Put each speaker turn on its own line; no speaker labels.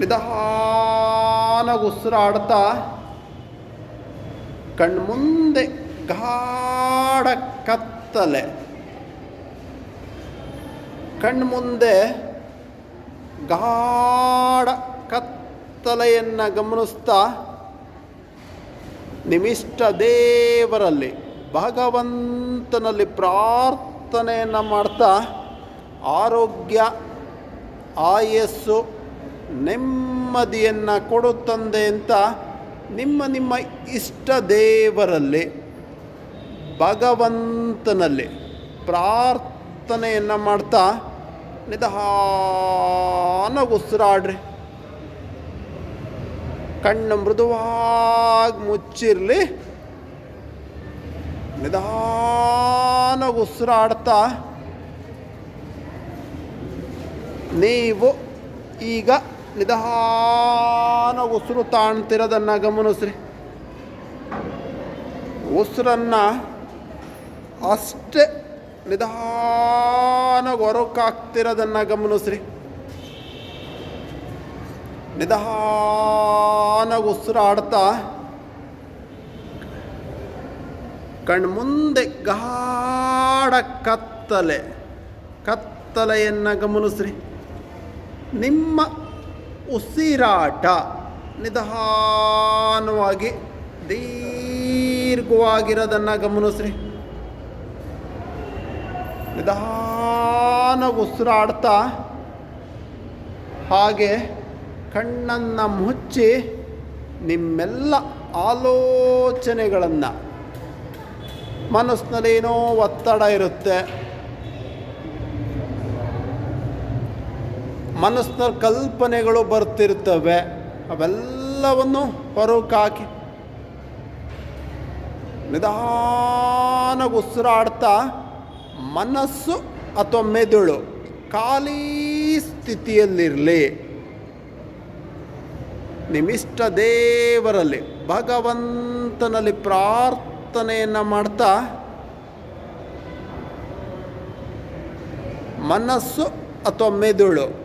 ನಿಧಾನವಾಗಿ ಉಸಿರಾಡ್ತಾ ಕಣ್ಮುಂದೆ ಗಾಢ ಕತ್ತಲೆ. ಕಣ್ಮುಂದೆ ಗಾಢ ಕತ್ತಲೆಯನ್ನು ಗಮನಿಸ್ತಾ ನಿಮಿಷ್ಟ ದೇವರಲ್ಲಿ, ಭಗವಂತನಲ್ಲಿ ಪ್ರಾರ್ಥನೆಯನ್ನು ಮಾಡ್ತಾ ಆರೋಗ್ಯ, ಆಯಸ್ಸು ನೆಮ್ಮದಿಯನ್ನು ಕೊಡುತ್ತಂದೆ ಅಂತ ನಿಮ್ಮ ನಿಮ್ಮ ಇಷ್ಟ ದೇವರಲ್ಲಿ, ಭಗವಂತನಲ್ಲಿ ಪ್ರಾರ್ಥನೆಯನ್ನು ಮಾಡ್ತಾ ನಿಧಾನ ಉಸಿರಾಡ್ರಿ. ಕಣ್ಣು ಮೃದುವಾಗಿ ಮುಚ್ಚಿರಲಿ. ನಿಧಾನ ಉಸಿರಾಡ್ತಾ ನೀವು ಈಗ ನಿಧಾನ ಉಸಿರು ತಾಣ್ತಿರೋದನ್ನು ಗಮನಿಸ್ರಿ ಉಸಿರನ್ನು ಅಷ್ಟೇ ನಿಧಾನ ಹೊರಕಾಗ್ತಿರೋದನ್ನು ಗಮನಿಸ್ರಿ ನಿಧಾನ ಉಸಿರಾಡ್ತಾ ಕಣ್ಮುಂದೆ ಗಾಢ ಕತ್ತಲೆ ಕತ್ತಲೆಯನ್ನು ಗಮನಿಸ್ರಿ ನಿಮ್ಮ ಉಸಿರಾಟ. ನಿಧಾನವಾಗಿ, ದೀರ್ಘವಾಗಿರೋದನ್ನು ಗಮನಿಸ್ರಿ. ನಿಧಾನ ಉಸಿರಾಡ್ತಾ, ಹಾಗೆ ಕಣ್ಣನ್ನು ಮುಚ್ಚಿ ನಿಮ್ಮೆಲ್ಲ ಆಲೋಚನೆಗಳನ್ನು. ಮನಸ್ಸಿನಲ್ಲಿ ಏನೋ ಒತ್ತಡ ಇರುತ್ತೆ. ಮನಸ್ಸಿನಲ್ಲಿ ಕಲ್ಪನೆಗಳು ಬರ್ತಿರ್ತವೆ. ಅವೆಲ್ಲವನ್ನು ಹೊರಕಾಕಿ ನಿಧಾನ ಉಸಿರಾಡ್ತಾ ಮನಸ್ಸು ಅಥವಾ ಮೆದುಳು ಖಾಲಿ ಸ್ಥಿತಿಯಲ್ಲಿರಲಿ. ನಿಮಿಷ್ಟ ದೇವರಲ್ಲಿ ಭಗವಂತನಲ್ಲಿ ಪ್ರಾರ್ಥನೆಯನ್ನು ಮಾಡ್ತಾ ಮನಸ್ಸು ಅಥವಾ ಮೆದುಳು